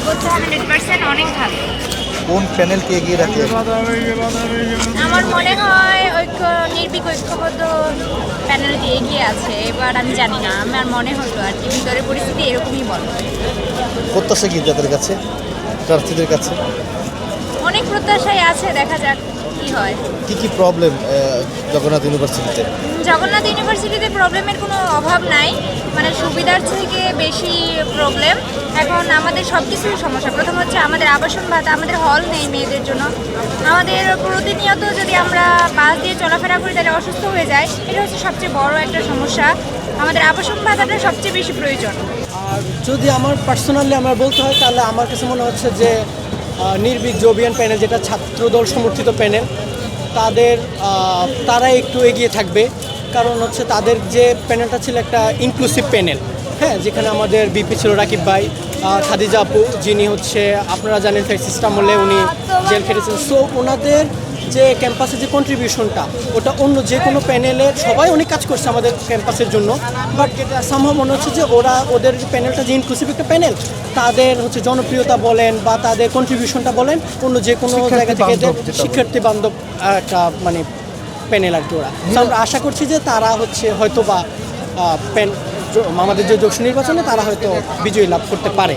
নিরাপত্তা hundred percent অনেক ভালো। কোন প্যানেলকে এগিয়ে রাখে? আমার মনে হয় ঐক্য নির্বিক ঐক্যবদ্ধ প্যানেলটি এগিয়ে আছে এবার আমি জানি না আমার মনে হতো আর কি ভিতরের পরিস্থিতি এরকমই বলো প্রত্যাশা কি যাদের কাছে? প্রার্থীদের কাছে? অনেক প্রত্যাশাই আছে দেখা যাক কি হয়। কি কি প্রবলেম জগন্নাথ ইউনিভার্সিটিতে জগন্নাথ ইউনিভার্সিটিতে প্রবলেমের কোনো অভাব নাই। মানে সুবিধার থেকে বেশি প্রবলেম এখন আমাদের সব কিছুই সমস্যা। প্রথম হচ্ছে আমাদের আবাসন ভাতা আমাদের হল নেই মেয়েদের জন্য। আমাদের প্রতিনিয়ত যদি আমরা বাস দিয়ে চলাফেরা করি তাহলে অসুস্থ হয়ে যায়। এটা হচ্ছে সবচেয়ে বড় একটা সমস্যা। আমাদের আবাসন ভাতাটা সবচেয়ে বেশি প্রয়োজন। আর যদি আমার পার্সোনালি আমার বলতে হয় তাহলে আমার কাছে মনে হচ্ছে যে আহ, নির্ভীক জোবিয়ান প্যানেল যেটা ছাত্রদল সমর্থিত প্যানেল তাদের তারা একটু এগিয়ে থাকবে। কারণ হচ্ছে তাদের যে প্যানেলটা ছিল একটা ইনক্লুসিভ প্যানেল। হ্যাঁ যেখানে আমাদের বিপি ছিল রাকিব ভাই খাদিজা আপু যিনি হচ্ছে আপনারা জানেন ফের সিস্টেম হলে উনি জেল খেটেছেন। সো ওনাদের যে ক্যাম্পাসের যে কন্ট্রিবিউশনটা ওটা অন্য যে কোনো প্যানেলে সবাই অনেক কাজ করছে আমাদের ক্যাম্পাসের জন্য। বাট এটা সম্ভব মনে হচ্ছে যে ওরা ওদের প্যানেলটা যে ইনক্লুসিভ একটা প্যানেল তাদের হচ্ছে জনপ্রিয়তা বলেন বা তাদের কন্ট্রিবিউশনটা বলেন অন্য যে কোনো জায়গা থেকে শিক্ষার্থী বান্ধব একটা মানে প্যানেল আর কি ওরা। আমরা আশা করছি যে তারা হচ্ছে হয়তো বা প্যান আমাদের যে যোগ নির্বাচনে তারা হয়তো বিজয়ী লাভ করতে পারে।